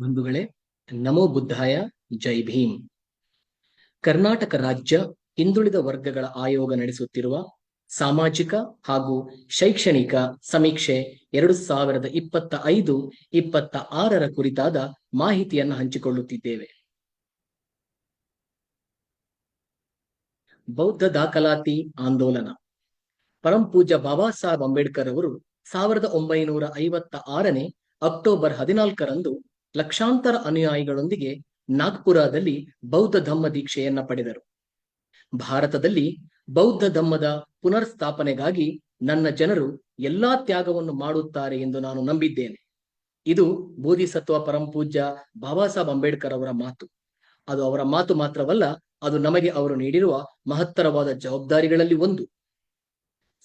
ಬಂಧುಗಳೇ, ನಮೋ ಬುದ್ಧಾಯ, ಜೈ ಭೀಮ್. ಕರ್ನಾಟಕ ರಾಜ್ಯ ಹಿಂದುಳಿದ ವರ್ಗಗಳ ಆಯೋಗ ನಡೆಸುತ್ತಿರುವ ಸಾಮಾಜಿಕ ಹಾಗೂ ಶೈಕ್ಷಣಿಕ ಸಮೀಕ್ಷೆ ಎರಡು ಸಾವಿರದ ಇಪ್ಪತ್ತ ಐದು, ಇಪ್ಪತ್ತ ಆರರ ಕುರಿತಾದ ಮಾಹಿತಿಯನ್ನು ಹಂಚಿಕೊಳ್ಳುತ್ತಿದ್ದೇವೆ. ಬೌದ್ಧ ದಾಖಲಾತಿ ಆಂದೋಲನ. ಪರಂಪೂಜ ಬಾಬಾ ಸಾಹೇಬ್ ಅಂಬೇಡ್ಕರ್ ಅವರು ಸಾವಿರದ ಒಂಬೈನೂರ ಐವತ್ತ ಆರನೇ ಅಕ್ಟೋಬರ್ ಹದಿನಾಲ್ಕರಂದು ಲಕ್ಷಾಂತರ ಅನುಯಾಯಿಗಳೊಂದಿಗೆ ನಾಗ್ಪುರದಲ್ಲಿ ಬೌದ್ಧ ಧಮ್ಮ ದೀಕ್ಷೆಯನ್ನ ಪಡೆದರು. ಭಾರತದಲ್ಲಿ ಬೌದ್ಧ ಧಮ್ಮದ ಪುನರ್ ಸ್ಥಾಪನೆಗಾಗಿ ನನ್ನ ಜನರು ಎಲ್ಲಾ ತ್ಯಾಗವನ್ನು ಮಾಡುತ್ತಾರೆ ಎಂದು ನಾನು ನಂಬಿದ್ದೇನೆ. ಇದು ಬೋಧಿಸತ್ವ ಪರಂಪೂಜ್ಯ ಬಾಬಾ ಸಾಹೇಬ್ ಅಂಬೇಡ್ಕರ್ ಅವರ ಮಾತು. ಅದು ಅವರ ಮಾತು ಮಾತ್ರವಲ್ಲ, ಅದು ನಮಗೆ ಅವರು ನೀಡಿರುವ ಮಹತ್ತರವಾದ ಜವಾಬ್ದಾರಿಗಳಲ್ಲಿ ಒಂದು.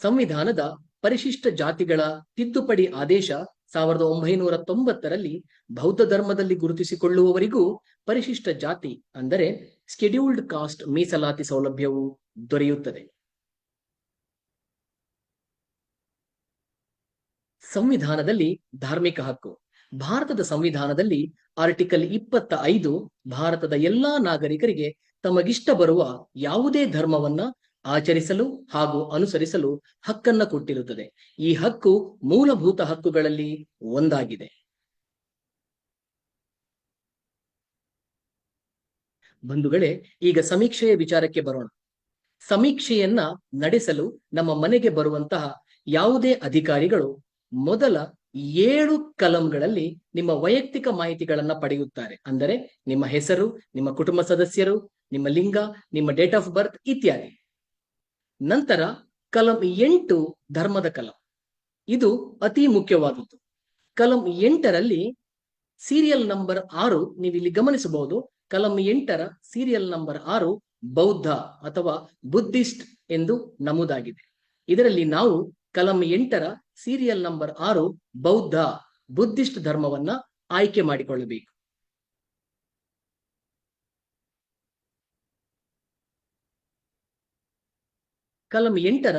ಸಂವಿಧಾನದ ಪರಿಶಿಷ್ಟ ಜಾತಿಗಳ ತಿದ್ದುಪಡಿ ಆದೇಶ ಸಾವಿರದ ಒಂಬೈನೂರ ತೊಂಬತ್ತರಲ್ಲಿ ಬೌದ್ಧ ಧರ್ಮದಲ್ಲಿ ಗುರುತಿಸಿಕೊಳ್ಳುವವರಿಗೂ ಪರಿಶಿಷ್ಟ ಜಾತಿ ಅಂದರೆ ಸ್ಕೆಡ್ಯೂಲ್ಡ್ ಕಾಸ್ಟ್ ಮೀಸಲಾತಿ ಸೌಲಭ್ಯವು ದೊರೆಯುತ್ತದೆ. ಸಂವಿಧಾನದಲ್ಲಿ ಧಾರ್ಮಿಕ ಹಕ್ಕು. ಭಾರತದ ಸಂವಿಧಾನದಲ್ಲಿ ಆರ್ಟಿಕಲ್ ಇಪ್ಪತ್ತ ಐದು ಭಾರತದ ಎಲ್ಲಾ ನಾಗರಿಕರಿಗೆ ತಮಗಿಷ್ಟ ಬರುವ ಯಾವುದೇ ಧರ್ಮವನ್ನ ಆಚರಿಸಲು ಹಾಗೂ ಅನುಸರಿಸಲು ಹಕ್ಕನ್ನ ಕೊಟ್ಟಿರುತ್ತದೆ. ಈ ಹಕ್ಕು ಮೂಲಭೂತ ಹಕ್ಕುಗಳಲ್ಲಿ ಒಂದಾಗಿದೆ. ಬಂಧುಗಳೇ, ಈಗ ಸಮೀಕ್ಷೆಯ ವಿಚಾರಕ್ಕೆ ಬರೋಣ. ಸಮೀಕ್ಷೆಯನ್ನ ನಡೆಸಲು ನಮ್ಮ ಮನೆಗೆ ಬರುವಂತಹ ಯಾವುದೇ ಅಧಿಕಾರಿಗಳು ಮೊದಲ ಏಳು ಕಲಂಗಳಲ್ಲಿ ನಿಮ್ಮ ವೈಯಕ್ತಿಕ ಮಾಹಿತಿಗಳನ್ನ ಪಡೆಯುತ್ತಾರೆ. ಅಂದರೆ ನಿಮ್ಮ ಹೆಸರು, ನಿಮ್ಮ ಕುಟುಂಬ ಸದಸ್ಯರು, ನಿಮ್ಮ ಲಿಂಗ, ನಿಮ್ಮ ಡೇಟ್ ಆಫ್ ಬರ್ತ್ ಇತ್ಯಾದಿ. ನಂತರ ಕಲಂ ಎಂಟು ಧರ್ಮದ ಕಲಂ. ಇದು ಅತಿ ಮುಖ್ಯವಾದದ್ದು. ಕಲಂ ಎಂಟರಲ್ಲಿ ಸೀರಿಯಲ್ ನಂಬರ್ ಆರು ನೀವು ಇಲ್ಲಿ ಗಮನಿಸಬಹುದು. ಕಲಂ ಎಂಟರ ಸೀರಿಯಲ್ ನಂಬರ್ ಆರು ಬೌದ್ಧ ಅಥವಾ ಬುದ್ಧಿಸ್ಟ್ ಎಂದು ನಮೂದಾಗಿದೆ. ಇದರಲ್ಲಿ ನಾವು ಕಲಂ ಎಂಟರ ಸೀರಿಯಲ್ ನಂಬರ್ ಆರು ಬೌದ್ಧ ಬುದ್ಧಿಸ್ಟ್ ಧರ್ಮವನ್ನ ಆಯ್ಕೆ ಮಾಡಿಕೊಳ್ಳಬೇಕು. ಕಲಂ ಎಂಟರ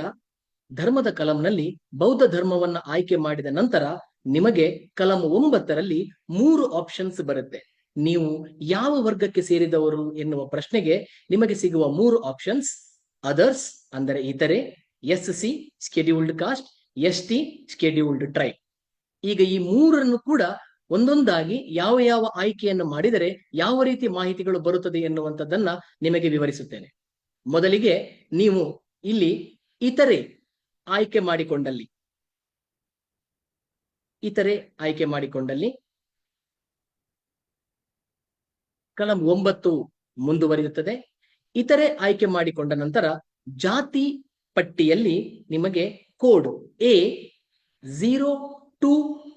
ಧರ್ಮದ ಕಲಂನಲ್ಲಿ ಬೌದ್ಧ ಧರ್ಮವನ್ನ ಆಯ್ಕೆ ಮಾಡಿದ ನಂತರ ನಿಮಗೆ ಕಲಂ ಒಂಬತ್ತರಲ್ಲಿ ಮೂರು ಆಪ್ಷನ್ಸ್ ಬರುತ್ತೆ. ನೀವು ಯಾವ ವರ್ಗಕ್ಕೆ ಸೇರಿದವರು ಎನ್ನುವ ಪ್ರಶ್ನೆಗೆ ನಿಮಗೆ ಸಿಗುವ ಮೂರು ಆಪ್ಷನ್ಸ್ ಅದರ್ಸ್ ಅಂದರೆ ಇತರೆ S C scheduled caste S T scheduled tribe ಈಗ ಈ ಮೂರನ್ನು ಕೂಡ ಒಂದೊಂದಾಗಿ ಯಾವ ಯಾವ ಆಯ್ಕೆಯನ್ನು ಮಾಡಿದರೆ ಯಾವ ರೀತಿ ಮಾಹಿತಿಗಳು ಬರುತ್ತದೆ ಎನ್ನುವಂಥದ್ದನ್ನ ನಿಮಗೆ ವಿವರಿಸುತ್ತೇನೆ. ಮೊದಲಿಗೆ ನೀವು ಇಲ್ಲಿ ಇತರೆ ಆಯ್ಕೆ ಮಾಡಿಕೊಂಡಲ್ಲಿ. ಇತರೆ ಆಯ್ಕೆ ಮಾಡಿಕೊಂಡಲ್ಲಿ. ಕಲಂ ಒಂಬತ್ತು ಮುಂದುವರಿಯುತ್ತದೆ. ಇತರೆ ಆಯ್ಕೆ ಮಾಡಿಕೊಂಡ ನಂತರ ಜಾತಿ ಪಟ್ಟಿಯಲ್ಲಿ ನಿಮಗೆ code A zero two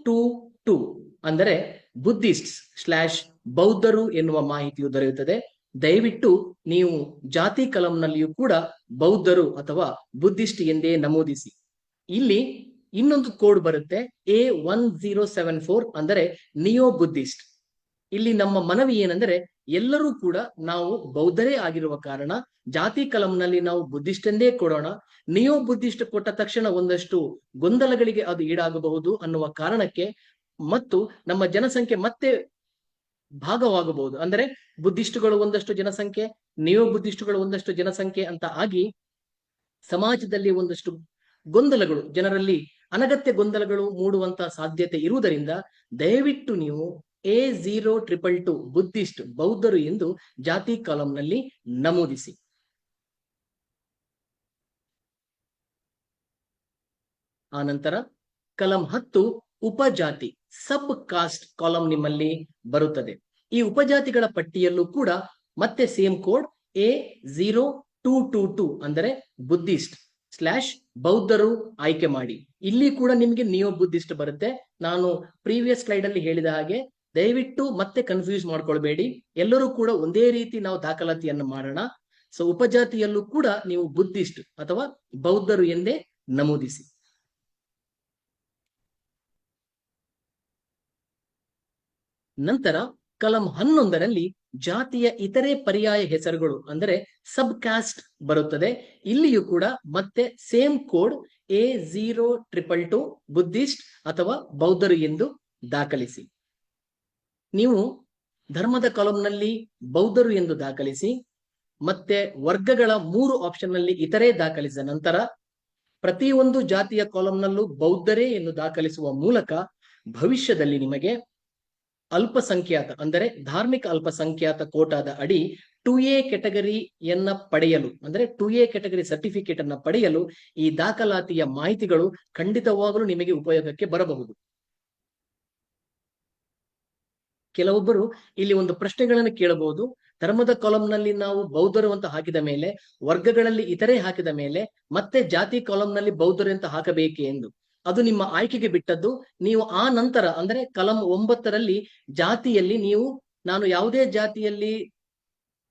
two two ಅಂದರೆ ಬುದ್ಧಿಸ್ಟ್ ಸ್ಲಾಶ್ ಬೌದ್ಧರು ಎನ್ನುವ ಮಾಹಿತಿಯು ದೊರೆಯುತ್ತದೆ. ದಯವಿಟ್ಟು ನೀವು ಜಾತಿ ಕಲಂನಲ್ಲಿಯೂ ಕೂಡ ಬೌದ್ಧರು ಅಥವಾ ಬುದ್ಧಿಸ್ಟ್ ಎಂದೇ ನಮೂದಿಸಿ. ಇಲ್ಲಿ ಇನ್ನೊಂದು ಕೋಡ್ ಬರುತ್ತೆ A one zero seven four ಅಂದರೆ ನಿಯೋ ಬುದ್ಧಿಸ್ಟ್. ಇಲ್ಲಿ ನಮ್ಮ ಮನವಿ ಏನಂದ್ರೆ ಎಲ್ಲರೂ ಕೂಡ ನಾವು ಬೌದ್ಧರೇ ಆಗಿರುವ ಕಾರಣ ಜಾತಿ ಕಲಂನಲ್ಲಿ ನಾವು ಬುದ್ಧಿಸ್ಟ್ ಎಂದೇ ಕೊಡೋಣ. ನಿಯೋ ಬುದ್ಧಿಸ್ಟ್ ಕೊಟ್ಟ ತಕ್ಷಣ ಒಂದಷ್ಟು ಗೊಂದಲಗಳಿಗೆ ಅದು ಈಡಾಗಬಹುದು ಅನ್ನುವ ಕಾರಣಕ್ಕೆ ಮತ್ತು ನಮ್ಮ ಜನಸಂಖ್ಯೆ ಮತ್ತೆ ಭಾಗವಾಗಬಹುದು. ಅಂದರೆ ಬುದ್ಧಿಷ್ಟುಗಳು ಒಂದಷ್ಟು ಜನಸಂಖ್ಯೆ ನಿಯೋ ಬುದ್ಧಿಷ್ಟುಗಳು ಒಂದಷ್ಟು ಜನಸಂಖ್ಯೆ ಅಂತ ಆಗಿ ಸಮಾಜದಲ್ಲಿ ಒಂದಷ್ಟು ಗೊಂದಲಗಳು ಜನರಲ್ಲಿ ಅನಗತ್ಯ ಗೊಂದಲಗಳು ಮೂಡುವಂತ ಸಾಧ್ಯತೆ ಇರುವುದರಿಂದ ದಯವಿಟ್ಟು ನೀವು A zero triple two Buddhist ಬೌದ್ಧರು ಎಂದು ಜಾತಿ ಕಾಲಂನಲ್ಲಿ ನಮೂದಿಸಿ. ಆನಂತರ ಕಲಂ ಹತ್ತು ಉಪಜಾತಿ. ಸಬ್ ಕಾಸ್ಟ್ ಕಾಲಮ್ ನಿಮ್ಮಲ್ಲಿ ಬರುತ್ತದೆ. ಈ ಉಪಜಾತಿಗಳ ಪಟ್ಟಿಯಲ್ಲೂ ಕೂಡ ಮತ್ತೆ same code A zero two two two ಅಂದರೆ ಬುದ್ಧಿಸ್ಟ್ ಸ್ಲ್ಯಾಶ್ ಬೌದ್ಧರು ಆಯ್ಕೆ ಮಾಡಿ. ಇಲ್ಲಿ ಕೂಡ ನಿಮಗೆ ನಿಯೋ ಬುದ್ಧಿಸ್ಟ್ ಬರುತ್ತೆ. ನಾನು ಪ್ರೀವಿಯಸ್ ಸ್ಲೈಡ್ ಅಲ್ಲಿ ಹೇಳಿದ ಹಾಗೆ ದಯವಿಟ್ಟು ಮತ್ತೆ ಕನ್ಫ್ಯೂಸ್ ಮಾಡ್ಕೊಳ್ಬೇಡಿ. ಎಲ್ಲರೂ ಕೂಡ ಒಂದೇ ರೀತಿ ನಾವು ದಾಖಲಾತಿಯನ್ನು ಮಾಡೋಣ. ಸೊ ಉಪಜಾತಿಯಲ್ಲೂ ಕೂಡ ನೀವು ಬುದ್ಧಿಸ್ಟ್ ಅಥವಾ ಬೌದ್ಧರು ಎಂದೇ ನಮೂದಿಸಿ. ನಂತರ ಕಲಂ ಹನ್ನೊಂದರಲ್ಲಿ ಜಾತಿಯ ಇತರೆ ಪರ್ಯಾಯ ಹೆಸರುಗಳು ಅಂದರೆ ಸಬ್ ಕಾಸ್ಟ್ ಬರುತ್ತದೆ. ಇಲ್ಲಿಯೂ ಕೂಡ ಮತ್ತೆ same code A zero triple two Buddhist ಅಥವಾ ಬೌದ್ಧರು ಎಂದು ದಾಖಲಿಸಿ. ನೀವು ಧರ್ಮದ ಕಾಲಂನಲ್ಲಿ ಬೌದ್ಧರು ಎಂದು ದಾಖಲಿಸಿ, ಮತ್ತೆ ವರ್ಗಗಳ ಮೂರು ಆಪ್ಷನ್ನಲ್ಲಿ ಇತರೆ ದಾಖಲಿಸಿದ ನಂತರ ಪ್ರತಿಯೊಂದು ಜಾತಿಯ ಕಾಲಂನಲ್ಲೂ ಬೌದ್ಧರೇ ಎಂದು ದಾಖಲಿಸುವ ಮೂಲಕ ಭವಿಷ್ಯದಲ್ಲಿ ನಿಮಗೆ ಅಲ್ಪಸಂಖ್ಯಾತ, ಅಂದರೆ ಧಾರ್ಮಿಕ ಅಲ್ಪಸಂಖ್ಯಾತ ಕೋಟಾದ ಅಡಿ ಟು ಎ ಕೆಟಗರಿಯನ್ನ ಪಡೆಯಲು, ಅಂದರೆ ಟು ಎ ಕೆಟಗರಿ ಸರ್ಟಿಫಿಕೇಟ್ ಅನ್ನ ಪಡೆಯಲು ಈ ದಾಖಲಾತಿಯ ಮಾಹಿತಿಗಳು ಖಂಡಿತವಾಗಲೂ ನಿಮಗೆ ಉಪಯೋಗಕ್ಕೆ ಬರಬಹುದು. ಕೆಲವೊಬ್ಬರು ಇಲ್ಲಿ ಒಂದು ಪ್ರಶ್ನೆಗಳನ್ನು ಕೇಳಬಹುದು. ಧರ್ಮದ ಕಾಲಂನಲ್ಲಿ ನಾವು ಬೌದ್ಧರು ಅಂತ ಹಾಕಿದ ಮೇಲೆ, ವರ್ಗಗಳಲ್ಲಿ ಇತರೆ ಹಾಕಿದ ಮೇಲೆ ಮತ್ತೆ ಜಾತಿ ಕಾಲಂನಲ್ಲಿ ಬೌದ್ಧರು ಅಂತ ಹಾಕಬೇಕೆ ಎಂದು. ಅದು ನಿಮ್ಮ ಆಯ್ಕೆಗೆ ಬಿಟ್ಟದ್ದು. ನೀವು ಆ ನಂತರ, ಅಂದ್ರೆ ಕಲಂ ಒಂಬತ್ತರಲ್ಲಿ ಜಾತಿಯಲ್ಲಿ ನೀವು, ನಾನು ಯಾವುದೇ ಜಾತಿಯಲ್ಲಿ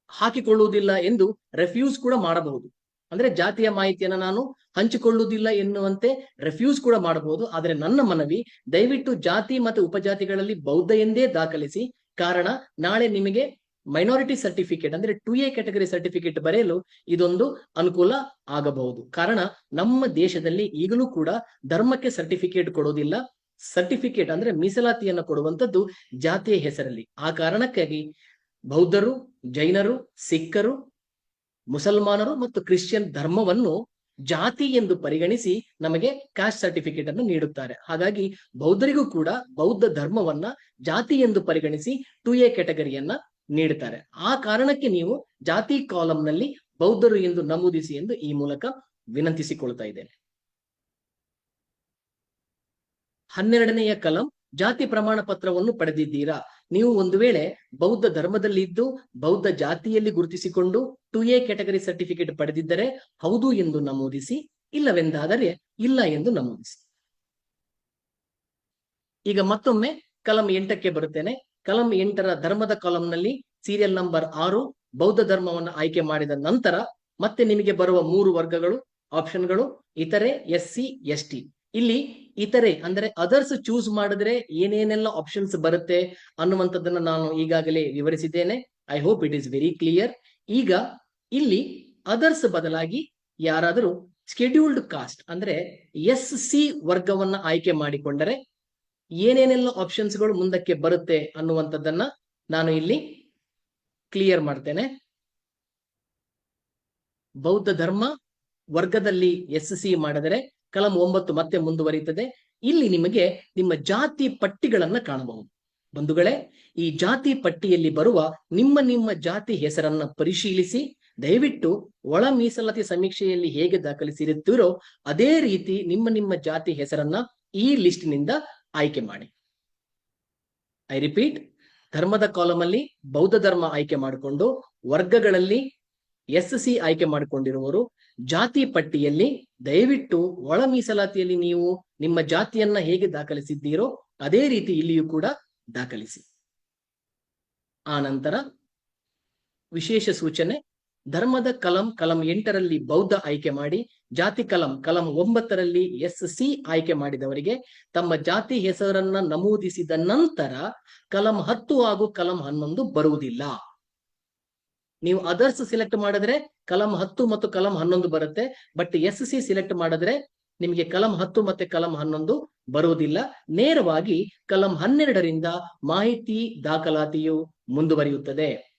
ಹಾಕಿಕೊಳ್ಳುವುದಿಲ್ಲ ಎಂದು ರೆಫ್ಯೂಸ್ ಕೂಡ ಮಾಡಬಹುದು. ಅಂದ್ರೆ ಜಾತಿಯ ಮಾಹಿತಿಯನ್ನು ನಾನು ಹಂಚಿಕೊಳ್ಳುವುದಿಲ್ಲ ಎನ್ನುವಂತೆ ರೆಫ್ಯೂಸ್ ಕೂಡ ಮಾಡಬಹುದು. ಆದರೆ ನನ್ನ ಮನವಿ, ದಯವಿಟ್ಟು ಜಾತಿ ಮತ್ತು ಉಪಜಾತಿಗಳಲ್ಲಿ ಬೌದ್ಧ ಎಂದೇ ದಾಖಲಿಸಿ. ಕಾರಣ, ನಾಳೆ ನಿಮಗೆ ಮೈನಾರಿಟಿ ಸರ್ಟಿಫಿಕೇಟ್ ಅಂದ್ರೆ ಟು ಎ ಕ್ಯಾಟಗರಿ ಸರ್ಟಿಫಿಕೇಟ್ ಬರೆಯಲು ಇದೊಂದು ಅನುಕೂಲ ಆಗಬಹುದು. ಕಾರಣ ನಮ್ಮ ದೇಶದಲ್ಲಿ ಈಗಲೂ ಕೂಡ ಧರ್ಮಕ್ಕೆ ಸರ್ಟಿಫಿಕೇಟ್ ಕೊಡೋದಿಲ್ಲ. ಸರ್ಟಿಫಿಕೇಟ್ ಅಂದ್ರೆ ಮೀಸಲಾತಿಯನ್ನು ಕೊಡುವಂತದ್ದು ಜಾತಿಯ ಹೆಸರಲ್ಲಿ. ಆ ಕಾರಣಕ್ಕಾಗಿ ಬೌದ್ಧರು, ಜೈನರು, ಸಿಖ್ಖರು, ಮುಸಲ್ಮಾನರು ಮತ್ತು ಕ್ರಿಶ್ಚಿಯನ್ ಧರ್ಮವನ್ನು ಜಾತಿ ಎಂದು ಪರಿಗಣಿಸಿ ನಮಗೆ ಕ್ಯಾಸ್ಟ್ ಸರ್ಟಿಫಿಕೇಟ್ ಅನ್ನು ನೀಡುತ್ತಾರೆ. ಹಾಗಾಗಿ ಬೌದ್ಧರಿಗೂ ಕೂಡ ಬೌದ್ಧ ಧರ್ಮವನ್ನ ಜಾತಿ ಎಂದು ಪರಿಗಣಿಸಿ ಟು ಎ ಕೆಟಗರಿಯನ್ನ ನೀಡುತ್ತಾರೆ ಆ ಕಾರಣಕ್ಕೆ ನೀವು ಜಾತಿ ಕಾಲಂನಲ್ಲಿ ಬೌದ್ಧರು ಎಂದು ನಮೂದಿಸಿ ಎಂದು ಈ ಮೂಲಕ ವಿನಂತಿಸಿಕೊಳ್ತಾ ಇದ್ದೇನೆ. ಹನ್ನೆರಡನೆಯ ಕಲಂ, ಜಾತಿ ಪ್ರಮಾಣ ಪತ್ರವನ್ನು ಪಡೆದಿದ್ದೀರಾ? ನೀವು ಒಂದು ವೇಳೆ ಬೌದ್ಧ ಧರ್ಮದಲ್ಲಿ ಇದ್ದು ಬೌದ್ಧ ಜಾತಿಯಲ್ಲಿ ಗುರುತಿಸಿಕೊಂಡು ಟು ಎ ಕ್ಯಾಟಗರಿ ಸರ್ಟಿಫಿಕೇಟ್ ಪಡೆದಿದ್ದರೆ ಹೌದು ಎಂದು ನಮೂದಿಸಿ, ಇಲ್ಲವೆಂದಾದರೆ ಇಲ್ಲ ಎಂದು ನಮೂದಿಸಿ. ಈಗ ಮತ್ತೊಮ್ಮೆ ಕಲಂ ಎಂಟಕ್ಕೆ ಬರುತ್ತೇನೆ. ಕಲಂ ಎಂಟರ ಧರ್ಮದ ಕಾಲಂನಲ್ಲಿ ಸೀರಿಯಲ್ ನಂಬರ್ ಆರು ಬೌದ್ಧ ಧರ್ಮವನ್ನು ಆಯ್ಕೆ ಮಾಡಿದ ನಂತರ ಮತ್ತೆ ನಿಮಗೆ ಬರುವ ಮೂರು ವರ್ಗಗಳು, ಆಪ್ಷನ್ಗಳು, ಇತರೆ ಎಸ್ ಸಿ, ಎಸ್ ಟಿ. ಇಲ್ಲಿ ಇತರೆ ಅಂದ್ರೆ ಅದರ್ಸ್ ಚೂಸ್ ಮಾಡಿದ್ರೆ ಏನೇನೆಲ್ಲ ಆಪ್ಷನ್ಸ್ ಬರುತ್ತೆ ಅನ್ನುವಂಥದ್ದನ್ನ ನಾನು ಈಗಾಗಲೇ ವಿವರಿಸಿದ್ದೇನೆ. I hope it is very clear ಈಗ ಇಲ್ಲಿ ಅದರ್ಸ್ ಬದಲಾಗಿ ಯಾರಾದರೂ ಸ್ಕೆಡ್ಯೂಲ್ಡ್ ಕಾಸ್ಟ್ ಅಂದ್ರೆ ಎಸ್ ಸಿ ವರ್ಗವನ್ನ ಆಯ್ಕೆ ಮಾಡಿಕೊಂಡರೆ ಏನೇನೆಲ್ಲ ಆಪ್ಷನ್ಸ್ಗಳು ಮುಂದಕ್ಕೆ ಬರುತ್ತೆ ಅನ್ನುವಂಥದ್ದನ್ನ ನಾನು ಇಲ್ಲಿ ಕ್ಲಿಯರ್ ಮಾಡ್ತೇನೆ. ಬೌದ್ಧ ಧರ್ಮ ವರ್ಗದಲ್ಲಿ ಎಸ್ ಸಿ ಮಾಡಿದರೆ ಕಲಂ ಒಂಬತ್ತು ಮತ್ತೆ ಮುಂದುವರಿಯುತ್ತದೆ. ಇಲ್ಲಿ ನಿಮಗೆ ನಿಮ್ಮ ಜಾತಿ ಪಟ್ಟಿಗಳನ್ನ ಕಾಣಬಹುದು. ಬಂಧುಗಳೇ, ಈ ಜಾತಿ ಪಟ್ಟಿಯಲ್ಲಿ ಬರುವ ನಿಮ್ಮ ನಿಮ್ಮ ಜಾತಿ ಹೆಸರನ್ನ ಪರಿಶೀಲಿಸಿ, ದಯವಿಟ್ಟು ಒಳ ಮೀಸಲಾತಿ ಸಮೀಕ್ಷೆಯಲ್ಲಿ ಹೇಗೆ ದಾಖಲಿಸಿರುತ್ತೀರೋ ಅದೇ ರೀತಿ ನಿಮ್ಮ ನಿಮ್ಮ ಜಾತಿ ಹೆಸರನ್ನ ಈ ಲಿಸ್ಟ್ನಿಂದ ಆಯ್ಕೆ ಮಾಡಿ. ಐ ರಿಪೀಟ್ ಧರ್ಮದ ಕಾಲಮ್ ಅಲ್ಲಿ ಬೌದ್ಧ ಧರ್ಮ ಆಯ್ಕೆ ಮಾಡಿಕೊಂಡು ವರ್ಗಗಳಲ್ಲಿ ಎಸ್ ಸಿ ಆಯ್ಕೆ ಮಾಡಿಕೊಂಡಿರುವವರು ಜಾತಿ ಪಟ್ಟಿಯಲ್ಲಿ ದಯವಿಟ್ಟು ಒಳ ಮೀಸಲಾತಿಯಲ್ಲಿ ನೀವು ನಿಮ್ಮ ಜಾತಿಯನ್ನ ಹೇಗೆ ದಾಖಲಿಸಿದ್ದೀರೋ ಅದೇ ರೀತಿ ಇಲ್ಲಿಯೂ ಕೂಡ ದಾಖಲಿಸಿ. ಆ ನಂತರ ವಿಶೇಷ ಸೂಚನೆ ಧರ್ಮದ ಕಲಂ ಕಲಂ ಎಂಟರಲ್ಲಿ ಬೌದ್ಧ ಆಯ್ಕೆ ಮಾಡಿ, ಜಾತಿ ಕಲಂ ಕಲಂ ಒಂಬತ್ತರಲ್ಲಿ ಎಸ್ ಸಿ ಆಯ್ಕೆ ಮಾಡಿದವರಿಗೆ, ತಮ್ಮ ಜಾತಿ ಹೆಸರನ್ನ ನಮೂದಿಸಿದ ನಂತರ ಕಲಂ ಹತ್ತು ಹಾಗೂ ಕಲಂ ಹನ್ನೊಂದು ಬರುವುದಿಲ್ಲ. ನೀವು ಅದರ್ಸ್ ಸಿಲೆಕ್ಟ್ ಮಾಡಿದ್ರೆ ಕಲಂ ಹತ್ತು ಮತ್ತು ಕಲಂ ಹನ್ನೊಂದು ಬರುತ್ತೆ ಬಟ್ ಎಸ್ ಸಿ ಸಿಲೆಕ್ಟ್ ಮಾಡಿದ್ರೆ ನಿಮಗೆ ಕಲಂ ಹತ್ತು ಮತ್ತೆ ಕಲಂ ಹನ್ನೊಂದು ಬರುವುದಿಲ್ಲ. ನೇರವಾಗಿ ಕಲಂ ಹನ್ನೆರಡರಿಂದ ಮಾಹಿತಿ ದಾಖಲಾತಿಯು ಮುಂದುವರಿಯುತ್ತದೆ.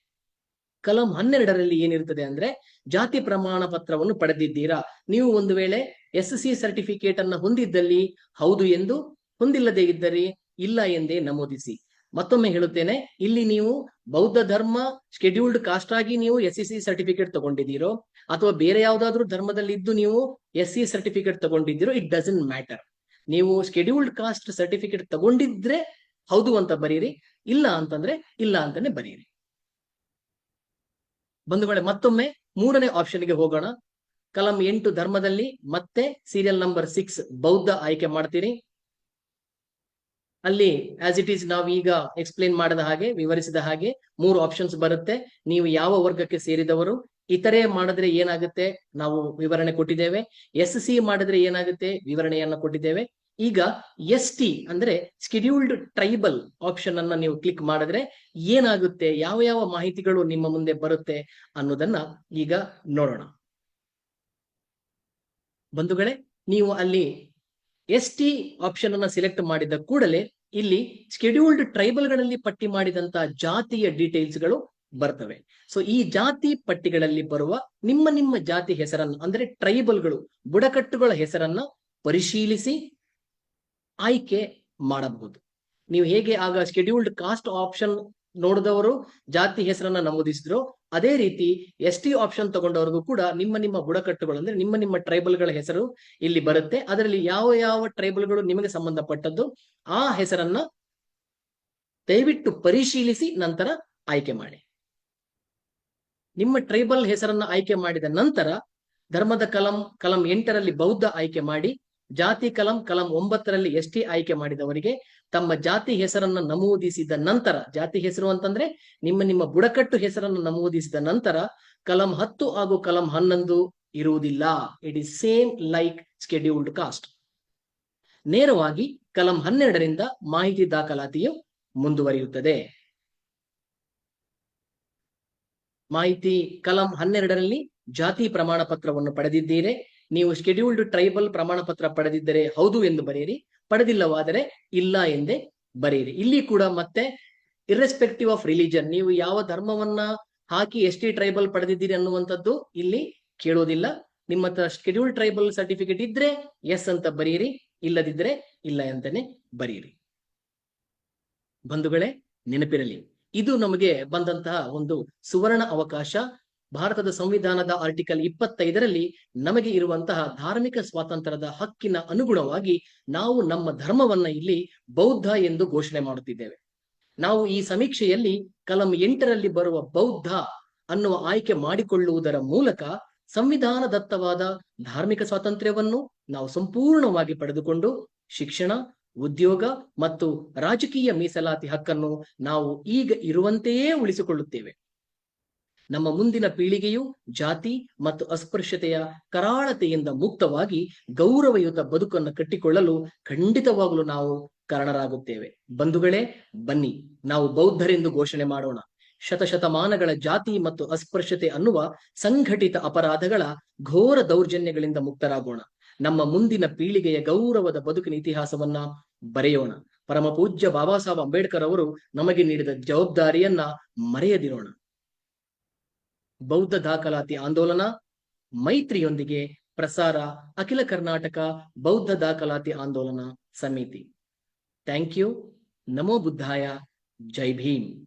ಕಲಂ ಹನ್ನೆರಡರಲ್ಲಿ ಏನಿರ್ತದೆ ಅಂದ್ರೆ ಜಾತಿ ಪ್ರಮಾಣ ಪತ್ರವನ್ನು ಪಡೆದಿದ್ದೀರಾ? ನೀವು ಒಂದು ವೇಳೆ ಎಸ್ ಸಿ ಸರ್ಟಿಫಿಕೇಟ್ ಅನ್ನ ಹೊಂದಿದ್ದಲ್ಲಿ ಹೌದು ಎಂದು, ಹೊಂದಿಲ್ಲದೆ ಇದ್ದರೆ ಇಲ್ಲ ಎಂದೇ ನಮೂದಿಸಿ. ಮತ್ತೊಮ್ಮೆ ಹೇಳುತ್ತೇನೆ, ಇಲ್ಲಿ ನೀವು ಬೌದ್ಧ ಧರ್ಮ ಶೆಡ್ಯೂಲ್ಡ್ ಕಾಸ್ಟ್ ಆಗಿ ನೀವು ಎಸ್ ಸಿ ಸರ್ಟಿಫಿಕೇಟ್ ತಗೊಂಡಿದ್ದೀರೋ, ಅಥವಾ ಬೇರೆ ಯಾವುದಾದ್ರೂ ಧರ್ಮದಲ್ಲಿ ಇದ್ದು ನೀವು ಎಸ್ ಸಿ ಸರ್ಟಿಫಿಕೇಟ್ ತಗೊಂಡಿದ್ದೀರೋ ಇಟ್ ಡಸಂಟ್ ಮ್ಯಾಟರ್ ನೀವು ಶೆಡ್ಯೂಲ್ಡ್ ಕಾಸ್ಟ್ ಸರ್ಟಿಫಿಕೇಟ್ ತಗೊಂಡಿದ್ರೆ ಹೌದು ಅಂತ ಬರೀರಿ, ಇಲ್ಲ ಅಂತಂದ್ರೆ ಇಲ್ಲ ಅಂತಾನೆ ಬರೀರಿ. ಬಂಧುಗಳೇ ಮತ್ತೊಮ್ಮೆ ಮೂರನೇ ಆಪ್ಷನ್ಗೆ ಹೋಗೋಣ. ಕಲಂ ಎಂಟು ಧರ್ಮದಲ್ಲಿ ಮತ್ತೆ ಸೀರಿಯಲ್ ನಂಬರ್ ಸಿಕ್ಸ್ ಬೌದ್ಧ ಆಯ್ಕೆ ಮಾಡ್ತೀರಿ ಅಲ್ಲಿ ಆಸ್ ಇಟ್ ಈಸ್ ನಾವು ಈಗ ಎಕ್ಸ್ಪ್ಲೇನ್ ಮಾಡಿದ ಹಾಗೆ, ವಿವರಿಸಿದ ಹಾಗೆ ಮೂರು ಆಪ್ಷನ್ಸ್ ಬರುತ್ತೆ. ನೀವು ಯಾವ ವರ್ಗಕ್ಕೆ ಸೇರಿದವರು, ಇತರೆ ಮಾಡಿದ್ರೆ ಏನಾಗುತ್ತೆ, ನಾವು ವಿವರಣೆ ಕೊಟ್ಟಿದ್ದೇವೆ. ಎಸ್ ಸಿ ಮಾಡಿದ್ರೆ ಏನಾಗುತ್ತೆ, ವಿವರಣೆಯನ್ನ ಕೊಟ್ಟಿದ್ದೇವೆ. ಈಗ ಎಸ್ ಟಿ ಅಂದ್ರೆ ಸ್ಕೆಡ್ಯೂಲ್ಡ್ ಟ್ರೈಬಲ್ ಆಪ್ಷನ್ ಅನ್ನ ನೀವು ಕ್ಲಿಕ್ ಮಾಡಿದ್ರೆ ಏನಾಗುತ್ತೆ, ಯಾವ ಯಾವ ಮಾಹಿತಿಗಳು ನಿಮ್ಮ ಮುಂದೆ ಬರುತ್ತೆ ಅನ್ನೋದನ್ನ ಈಗ ನೋಡೋಣ. ಬಂಧುಗಳೇ, ನೀವು ಅಲ್ಲಿ ಎಸ್ ಟಿ ಆಪ್ಷನ್ ಅನ್ನ ಸೆಲೆಕ್ಟ್ ಮಾಡಿದ ಕೂಡಲೇ ಇಲ್ಲಿ ಸ್ಕೆಡ್ಯೂಲ್ಡ್ ಟ್ರೈಬಲ್ಗಳಲ್ಲಿ ಪಟ್ಟಿ ಮಾಡಿದಂತ ಜಾತಿಯ ಡೀಟೇಲ್ಸ್ಗಳು ಬರ್ತವೆ. ಸೊ ಈ ಜಾತಿ ಪಟ್ಟಿಗಳಲ್ಲಿ ಬರುವ ನಿಮ್ಮ ನಿಮ್ಮ ಜಾತಿ ಹೆಸರನ್ನು, ಅಂದ್ರೆ ಟ್ರೈಬಲ್ಗಳು ಬುಡಕಟ್ಟುಗಳ ಹೆಸರನ್ನ ಪರಿಶೀಲಿಸಿ ಆಯ್ಕೆ ಮಾಡಬಹುದು. ನೀವು ಹೇಗೆ ಆಗ ಶೆಡ್ಯೂಲ್ಡ್ ಕಾಸ್ಟ್ ಆಪ್ಷನ್ ನೋಡಿದವರು, ಜಾತಿ ಹೆಸರನ್ನ ನಮೂದಿಸಿದ್ರು, ಅದೇ ರೀತಿ ಎಸ್ ಟಿ ಆಪ್ಷನ್ ತಗೊಂಡವ್ರಿಗೂ ಕೂಡ ನಿಮ್ಮ ನಿಮ್ಮ ಬುಡಕಟ್ಟುಗಳು ಅಂದ್ರೆ ನಿಮ್ಮ ನಿಮ್ಮ ಟ್ರೈಬಲ್ಗಳ ಹೆಸರು ಇಲ್ಲಿ ಬರುತ್ತೆ. ಅದರಲ್ಲಿ ಯಾವ ಯಾವ ಟ್ರೈಬಲ್ಗಳು ನಿಮಗೆ ಸಂಬಂಧಪಟ್ಟದ್ದು, ಆ ಹೆಸರನ್ನ ದಯವಿಟ್ಟು ಪರಿಶೀಲಿಸಿ ನಂತರ ಆಯ್ಕೆ ಮಾಡಿ. ನಿಮ್ಮ ಟ್ರೈಬಲ್ ಹೆಸರನ್ನ ಆಯ್ಕೆ ಮಾಡಿದ ನಂತರ ಧರ್ಮದ ಕಲಂ ಕಲಂ ಎಂಟರಲ್ಲಿ ಬೌದ್ಧ ಆಯ್ಕೆ ಮಾಡಿ. ಜಾತಿ ಕಲಂ ಕಲಂ ಒಂಬತ್ತರಲ್ಲಿ ಎಸ್ ಟಿ ಆಯ್ಕೆ ಮಾಡಿದವರಿಗೆ ತಮ್ಮ ಜಾತಿ ಹೆಸರನ್ನು ನಮೂದಿಸಿದ ನಂತರ, ಜಾತಿ ಹೆಸರು ಅಂತಂದ್ರೆ ನಿಮ್ಮ ನಿಮ್ಮ ಬುಡಕಟ್ಟು ಹೆಸರನ್ನು ನಮೂದಿಸಿದ ನಂತರ ಕಲಂ ಹತ್ತು ಹಾಗೂ ಕಲಂ ಹನ್ನೊಂದು ಇರುವುದಿಲ್ಲ. It is same like scheduled caste ನೇರವಾಗಿ ಕಲಂ ಹನ್ನೆರಡರಿಂದ ಮಾಹಿತಿ ದಾಖಲಾತಿಯು ಮುಂದುವರಿಯುತ್ತದೆ. ಮಾಹಿತಿ, ಕಲಂ ಹನ್ನೆರಡರಲ್ಲಿ ಜಾತಿ ಪ್ರಮಾಣ ಪತ್ರವನ್ನು ಪಡೆದಿದ್ದೀರಿ. ನೀವು ಶೆಡ್ಯೂಲ್ಡ್ ಟ್ರೈಬಲ್ ಪ್ರಮಾಣ ಪತ್ರ ಪಡೆದಿದ್ದರೆ ಹೌದು ಎಂದು ಬರೆಯಿರಿ, ಪಡೆದಿಲ್ಲವಾದರೆ ಇಲ್ಲ ಎಂದೇ ಬರೆಯಿರಿ. ಇಲ್ಲಿ ಕೂಡ ಮತ್ತೆ ಇರ್ರೆಸ್ಪೆಕ್ಟಿವ್ ಆಫ್ ರಿಲಿಜನ್ ನೀವು ಯಾವ ಧರ್ಮವನ್ನ ಹಾಕಿ ಎಸ್ ಟಿ ಟ್ರೈಬಲ್ ಪಡೆದಿದ್ದೀರಿ ಅನ್ನುವಂಥದ್ದು ಇಲ್ಲಿ ಕೇಳೋದಿಲ್ಲ. ನಿಮ್ಮ ಹತ್ರ ಶೆಡ್ಯೂಲ್ ಟ್ರೈಬಲ್ ಸರ್ಟಿಫಿಕೇಟ್ ಇದ್ರೆ ಎಸ್ ಅಂತ ಬರೆಯಿರಿ, ಇಲ್ಲದಿದ್ರೆ ಇಲ್ಲ ಅಂತಾನೆ ಬರೀರಿ ಬಂಧುಗಳೇ, ನೆನಪಿರಲಿ. ಇದು ನಮಗೆ ಬಂದಂತಹ ಒಂದು ಸುವರ್ಣ ಅವಕಾಶ. ಭಾರತದ ಸಂವಿಧಾನದ ಆರ್ಟಿಕಲ್ ಇಪ್ಪತ್ತೈದರಲ್ಲಿ ನಮಗೆ ಇರುವಂತಹ ಧಾರ್ಮಿಕ ಸ್ವಾತಂತ್ರ್ಯದ ಹಕ್ಕಿನ ಅನುಗುಣವಾಗಿ ನಾವು ನಮ್ಮ ಧರ್ಮವನ್ನ ಇಲ್ಲಿ ಬೌದ್ಧ ಎಂದು ಘೋಷಣೆ ಮಾಡುತ್ತಿದ್ದೇವೆ. ನಾವು ಈ ಸಮೀಕ್ಷೆಯಲ್ಲಿ ಕಲಂ ಎಂಟರಲ್ಲಿ ಬರುವ ಬೌದ್ಧ ಅನ್ನುವ ಆಯ್ಕೆ ಮಾಡಿಕೊಳ್ಳುವುದರ ಮೂಲಕ ಸಂವಿಧಾನದತ್ತವಾದ ಧಾರ್ಮಿಕ ಸ್ವಾತಂತ್ರ್ಯವನ್ನು ನಾವು ಸಂಪೂರ್ಣವಾಗಿ ಪಡೆದುಕೊಂಡು ಶಿಕ್ಷಣ, ಉದ್ಯೋಗ ಮತ್ತು ರಾಜಕೀಯ ಮೀಸಲಾತಿ ಹಕ್ಕನ್ನು ನಾವು ಈಗ ಇರುವಂತೆಯೇ ಉಳಿಸಿಕೊಳ್ಳುತ್ತೇವೆ. ನಮ್ಮ ಮುಂದಿನ ಪೀಳಿಗೆಯು ಜಾತಿ ಮತ್ತು ಅಸ್ಪೃಶ್ಯತೆಯ ಕರಾಳತೆಯಿಂದ ಮುಕ್ತವಾಗಿ ಗೌರವಯುತ ಬದುಕನ್ನು ಕಟ್ಟಿಕೊಳ್ಳಲು ಖಂಡಿತವಾಗಲೂ ನಾವು ಕಾರಣರಾಗುತ್ತೇವೆ. ಬಂಧುಗಳೇ, ಬನ್ನಿ, ನಾವು ಬೌದ್ಧರೆಂದು ಘೋಷಣೆ ಮಾಡೋಣ. ಶತಶತಮಾನಗಳ ಜಾತಿ ಮತ್ತು ಅಸ್ಪೃಶ್ಯತೆ ಅನ್ನುವ ಸಂಘಟಿತ ಅಪರಾಧಗಳ ಘೋರ ದೌರ್ಜನ್ಯಗಳಿಂದ ಮುಕ್ತರಾಗೋಣ. ನಮ್ಮ ಮುಂದಿನ ಪೀಳಿಗೆಯ ಗೌರವದ ಬದುಕಿನ ಇತಿಹಾಸವನ್ನ ಬರೆಯೋಣ. ಪರಮ ಪೂಜ್ಯ ಬಾಬಾ ಸಾಹೇಬ್ ಅಂಬೇಡ್ಕರ್ ಅವರು ನಮಗೆ ನೀಡಿದ ಜವಾಬ್ದಾರಿಯನ್ನ ಮರೆಯದಿರೋಣ. ಬೌದ್ಧ ದಾಖಲಾತಿ ಆಂದೋಲನ, ಮೈತ್ರಿಯೊಂದಿಗೆ ಪ್ರಸಾರ, ಅಖಿಲ ಕರ್ನಾಟಕ ಬೌದ್ಧ ದಾಖಲಾತಿ ಆಂದೋಲನ ಸಮಿತಿ. Thank you. ನಮೋ ಬುದ್ಧಾಯ. ಜೈ ಭೀಮ್.